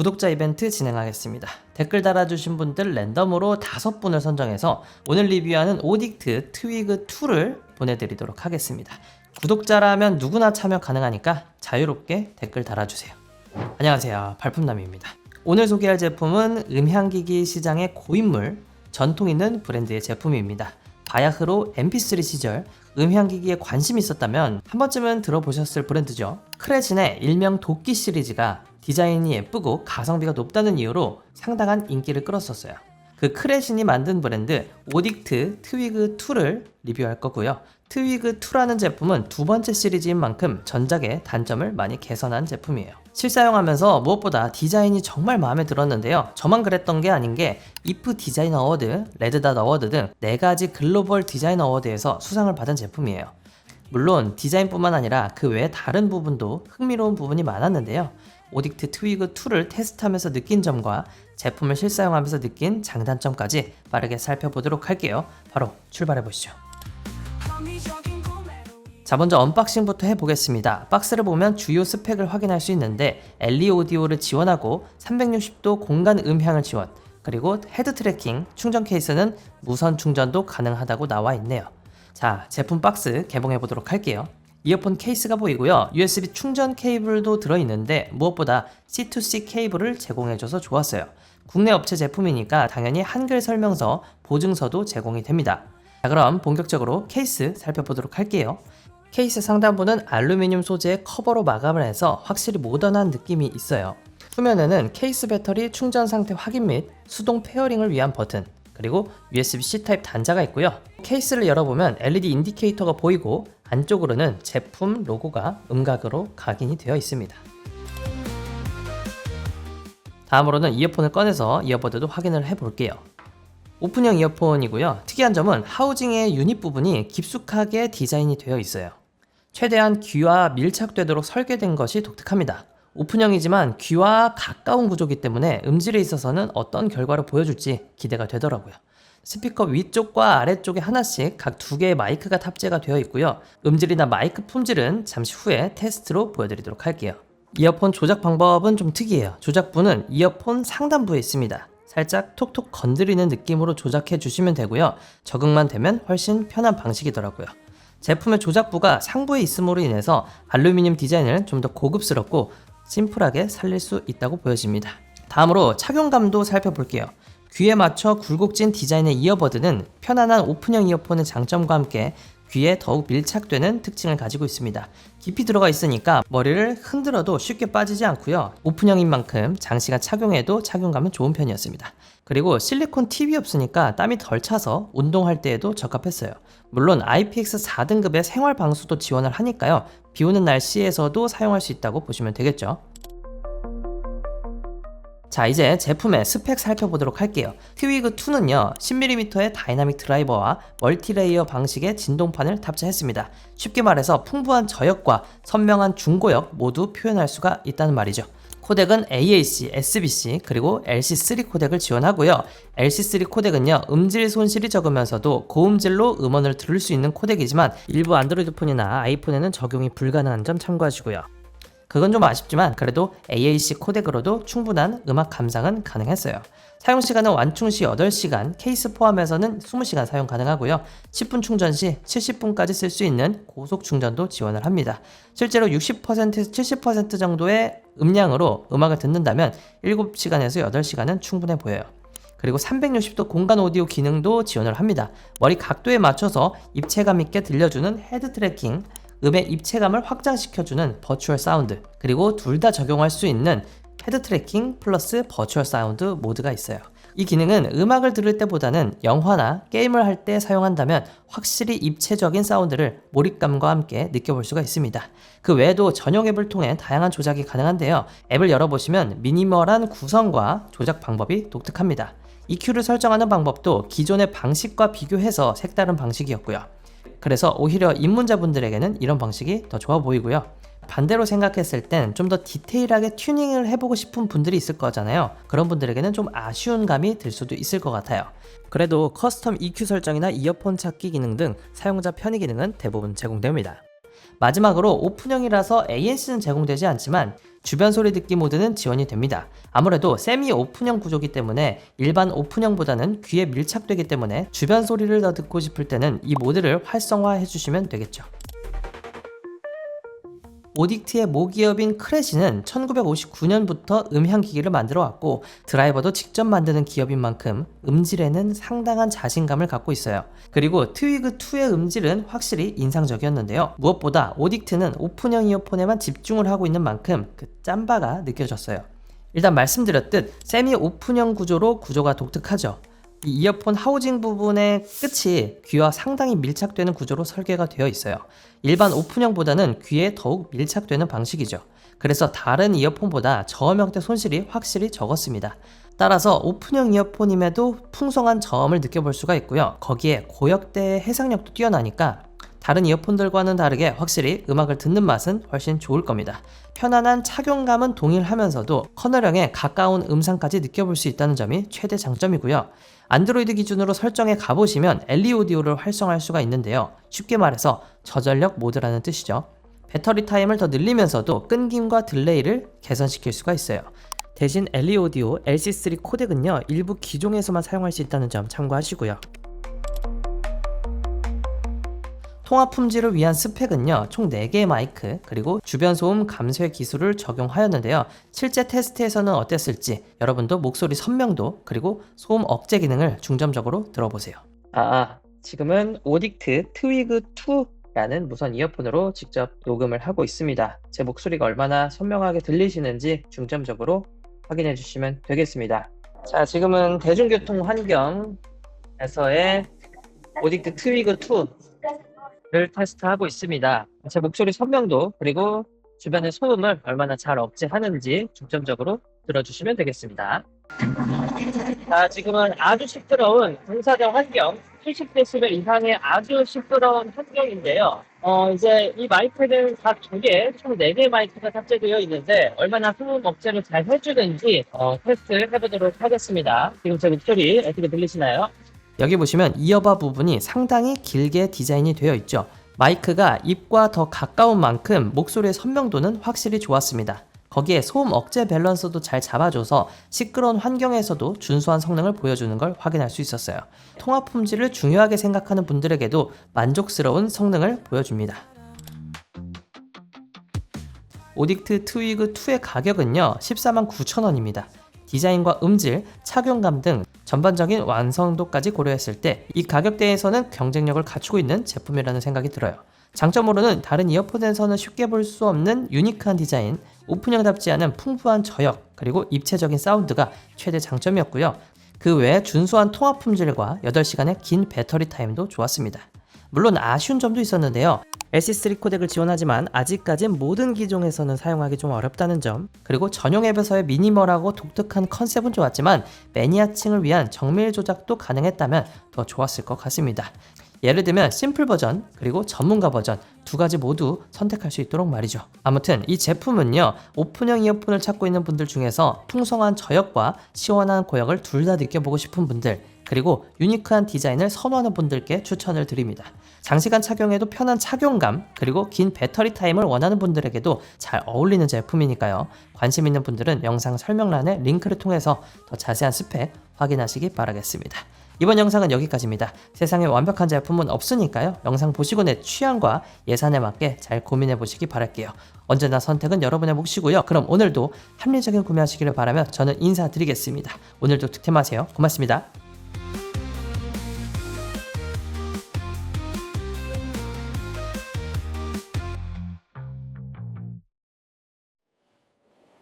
구독자 이벤트 진행하겠습니다. 댓글 달아주신 분들 랜덤으로 다섯 분을 선정해서 오늘 리뷰하는 오딕트 트위그 2를 보내드리도록 하겠습니다. 구독자라면 누구나 참여 가능하니까 자유롭게 댓글 달아주세요. 안녕하세요. 발품남입니다. 오늘 소개할 제품은 음향기기 시장의 고인물, 전통 있는 브랜드의 제품입니다. 바야흐로 MP3 시절 음향기기에 관심이 있었다면 한 번쯤은 들어보셨을 브랜드죠. 크레진의 일명 도끼 시리즈가 디자인이 예쁘고 가성비가 높다는 이유로 상당한 인기를 끌었었어요. 그 크레신이 만든 브랜드 오딕트 트위그 2를 리뷰할 거고요. 트위그 2라는 제품은 두 번째 시리즈인 만큼 전작의 단점을 많이 개선한 제품이에요. 실사용하면서 무엇보다 디자인이 정말 마음에 들었는데요. 저만 그랬던 게 아닌 게 이프 디자인 어워드, 레드닷 어워드 등 네 가지 글로벌 디자인 어워드에서 수상을 받은 제품이에요. 물론 디자인뿐만 아니라 그 외 다른 부분도 흥미로운 부분이 많았는데요. 오딕트 트위그 2를 테스트하면서 느낀 점과 제품을 실사용하면서 느낀 장단점까지 빠르게 살펴보도록 할게요. 바로 출발해 보시죠. 자 먼저 언박싱부터 해보겠습니다. 박스를 보면 주요 스펙을 확인할 수 있는데 LE 오디오를 지원하고 360도 공간 음향을 지원 그리고 헤드 트래킹 충전 케이스는 무선 충전도 가능하다고 나와 있네요. 자 제품 박스 개봉해 보도록 할게요. 이어폰 케이스가 보이고요. USB 충전 케이블도 들어있는데 무엇보다 C2C 케이블을 제공해줘서 좋았어요. 국내 업체 제품이니까 당연히 한글 설명서, 보증서도 제공이 됩니다. 자 그럼 본격적으로 케이스 살펴보도록 할게요. 케이스 상단부는 알루미늄 소재의 커버로 마감을 해서 확실히 모던한 느낌이 있어요. 후면에는 케이스 배터리 충전 상태 확인 및 수동 페어링을 위한 버튼, 그리고 USB-C 타입 단자가 있고요. 케이스를 열어보면 LED 인디케이터가 보이고 안쪽으로는 제품 로고가 음각으로 각인이 되어 있습니다. 다음으로는 이어폰을 꺼내서 이어버드도 확인을 해볼게요. 오픈형 이어폰이고요. 특이한 점은 하우징의 유닛 부분이 깊숙하게 디자인이 되어 있어요. 최대한 귀와 밀착되도록 설계된 것이 독특합니다. 오픈형이지만 귀와 가까운 구조기 때문에 음질에 있어서는 어떤 결과를 보여줄지 기대가 되더라고요. 스피커 위쪽과 아래쪽에 하나씩 각 두 개의 마이크가 탑재가 되어 있고요. 음질이나 마이크 품질은 잠시 후에 테스트로 보여드리도록 할게요. 이어폰 조작 방법은 좀 특이해요. 조작부는 이어폰 상단부에 있습니다. 살짝 톡톡 건드리는 느낌으로 조작해 주시면 되고요. 적응만 되면 훨씬 편한 방식이더라고요. 제품의 조작부가 상부에 있음으로 인해서 알루미늄 디자인을 좀 더 고급스럽고 심플하게 살릴 수 있다고 보여집니다. 다음으로 착용감도 살펴볼게요. 귀에 맞춰 굴곡진 디자인의 이어버드는 편안한 오픈형 이어폰의 장점과 함께 귀에 더욱 밀착되는 특징을 가지고 있습니다. 깊이 들어가 있으니까 머리를 흔들어도 쉽게 빠지지 않고요. 오픈형인 만큼 장시간 착용해도 착용감은 좋은 편이었습니다. 그리고 실리콘 팁이 없으니까 땀이 덜 차서 운동할 때에도 적합했어요. 물론 IPX 4등급의 생활 방수도 지원을 하니까요. 비 오는 날씨에서도 사용할 수 있다고 보시면 되겠죠. 자 이제 제품의 스펙 살펴보도록 할게요. 트위그 2는요 10mm의 다이나믹 드라이버와 멀티레이어 방식의 진동판을 탑재했습니다. 쉽게 말해서 풍부한 저역과 선명한 중고역 모두 표현할 수가 있다는 말이죠. 코덱은 AAC, SBC 그리고 LC3 코덱을 지원하고요. LC3 코덱은요 음질 손실이 적으면서도 고음질로 음원을 들을 수 있는 코덱이지만 일부 안드로이드 폰이나 아이폰에는 적용이 불가능한 점 참고하시고요 그건 좀 아쉽지만 그래도 AAC 코덱으로도 충분한 음악 감상은 가능했어요. 사용 시간은 완충 시 8시간, 케이스 포함해서는 20시간 사용 가능하고요. 10분 충전 시 70분까지 쓸 수 있는 고속 충전도 지원을 합니다. 실제로 60%에서 70% 정도의 음량으로 음악을 듣는다면 7시간에서 8시간은 충분해 보여요. 그리고 360도 공간 오디오 기능도 지원을 합니다. 머리 각도에 맞춰서 입체감 있게 들려주는 헤드 트래킹, 음의 입체감을 확장시켜주는 버추얼 사운드 그리고 둘 다 적용할 수 있는 헤드 트래킹 플러스 버추얼 사운드 모드가 있어요. 이 기능은 음악을 들을 때보다는 영화나 게임을 할 때 사용한다면 확실히 입체적인 사운드를 몰입감과 함께 느껴볼 수가 있습니다. 그 외에도 전용 앱을 통해 다양한 조작이 가능한데요. 앱을 열어보시면 미니멀한 구성과 조작 방법이 독특합니다. EQ를 설정하는 방법도 기존의 방식과 비교해서 색다른 방식이었고요. 그래서 오히려 입문자분들에게는 이런 방식이 더 좋아 보이고요. 반대로 생각했을 땐 좀 더 디테일하게 튜닝을 해보고 싶은 분들이 있을 거잖아요. 그런 분들에게는 좀 아쉬운 감이 들 수도 있을 것 같아요. 그래도 커스텀 EQ 설정이나 이어폰 찾기 기능 등 사용자 편의 기능은 대부분 제공됩니다. 마지막으로 오픈형이라서 ANC는 제공되지 않지만 주변 소리 듣기 모드는 지원이 됩니다. 아무래도 세미 오픈형 구조기 때문에 일반 오픈형보다는 귀에 밀착되기 때문에 주변 소리를 더 듣고 싶을 때는 이 모드를 활성화해 주시면 되겠죠. 오딕트의 모기업인 크래시는 1959년부터 음향 기기를 만들어 왔고 드라이버도 직접 만드는 기업인 만큼 음질에는 상당한 자신감을 갖고 있어요. 그리고 트위그 2의 음질은 확실히 인상적이었는데요. 무엇보다 오딕트는 오픈형 이어폰에만 집중을 하고 있는 만큼 그 짬바가 느껴졌어요. 일단 말씀드렸듯 세미 오픈형 구조로 구조가 독특하죠. 이 이어폰 하우징 부분의 끝이 귀와 상당히 밀착되는 구조로 설계가 되어 있어요. 일반 오픈형보다는 귀에 더욱 밀착되는 방식이죠. 그래서 다른 이어폰보다 저음역대 손실이 확실히 적었습니다. 따라서 오픈형 이어폰임에도 풍성한 저음을 느껴볼 수가 있고요. 거기에 고역대의 해상력도 뛰어나니까 다른 이어폰들과는 다르게 확실히 음악을 듣는 맛은 훨씬 좋을 겁니다. 편안한 착용감은 동일하면서도 커널형에 가까운 음상까지 느껴볼 수 있다는 점이 최대 장점이고요. 안드로이드 기준으로 설정해 가보시면 엘리 오디오를 활성화할 수가 있는데요. 쉽게 말해서 저전력 모드라는 뜻이죠. 배터리 타임을 더 늘리면서도 끊김과 딜레이를 개선시킬 수가 있어요. 대신 엘리 오디오 LC3 코덱은요 일부 기종에서만 사용할 수 있다는 점 참고하시고요. 통화 품질을 위한 스펙은요, 총 4개의 마이크, 그리고 주변 소음 감쇄 기술을 적용하였는데요. 실제 테스트에서는 어땠을지 여러분도 목소리 선명도, 그리고 소음 억제 기능을 중점적으로 들어보세요. 아, 지금은 오딕트 트위그 2라는 무선 이어폰으로 직접 녹음을 하고 있습니다. 제 목소리가 얼마나 선명하게 들리시는지 중점적으로 확인해 주시면 되겠습니다. 자, 지금은 대중교통 환경에서의 오딕트 트위그 2를 테스트하고 있습니다. 제 목소리 선명도 그리고 주변의 소음을 얼마나 잘 억제하는지 중점적으로 들어주시면 되겠습니다. 자, 지금은 아주 시끄러운 공사장 환경, 70dB 이상의 아주 시끄러운 환경인데요. 어, 이제 이 마이크는 각 두 개, 총 4개의 마이크가 탑재되어 있는데 얼마나 소음 억제를 잘 해주는지 어, 테스트 해보도록 하겠습니다. 지금 제 목소리 어떻게 들리시나요? 여기 보시면 이어바 부분이 상당히 길게 디자인이 되어 있죠. 마이크가 입과 더 가까운 만큼 목소리의 선명도는 확실히 좋았습니다. 거기에 소음 억제 밸런스도 잘 잡아줘서 시끄러운 환경에서도 준수한 성능을 보여주는 걸 확인할 수 있었어요. 통화 품질을 중요하게 생각하는 분들에게도 만족스러운 성능을 보여줍니다. 오딕트 트위그 2의 가격은요 14만 9천원입니다. 디자인과 음질, 착용감 등 전반적인 완성도까지 고려했을 때 이 가격대에서는 경쟁력을 갖추고 있는 제품이라는 생각이 들어요. 장점으로는 다른 이어폰에서는 쉽게 볼 수 없는 유니크한 디자인, 오픈형답지 않은 풍부한 저역, 그리고 입체적인 사운드가 최대 장점이었고요. 그 외에 준수한 통화 품질과 8시간의 긴 배터리 타임도 좋았습니다. 물론 아쉬운 점도 있었는데요. LC3 코덱을 지원하지만 아직까진 모든 기종에서는 사용하기 좀 어렵다는 점 그리고 전용 앱에서의 미니멀하고 독특한 컨셉은 좋았지만 매니아층을 위한 정밀 조작도 가능했다면 더 좋았을 것 같습니다. 예를 들면 심플 버전 그리고 전문가 버전 두 가지 모두 선택할 수 있도록 말이죠. 아무튼 이 제품은요 오픈형 이어폰을 찾고 있는 분들 중에서 풍성한 저역과 시원한 고역을 둘 다 느껴보고 싶은 분들 그리고 유니크한 디자인을 선호하는 분들께 추천을 드립니다. 장시간 착용해도 편한 착용감, 그리고 긴 배터리 타임을 원하는 분들에게도 잘 어울리는 제품이니까요. 관심 있는 분들은 영상 설명란에 링크를 통해서 더 자세한 스펙 확인하시기 바라겠습니다. 이번 영상은 여기까지입니다. 세상에 완벽한 제품은 없으니까요. 영상 보시고 내 취향과 예산에 맞게 잘 고민해 보시기 바랄게요. 언제나 선택은 여러분의 몫이고요. 그럼 오늘도 합리적인 구매하시기를 바라며 저는 인사드리겠습니다. 오늘도 득템하세요. 고맙습니다.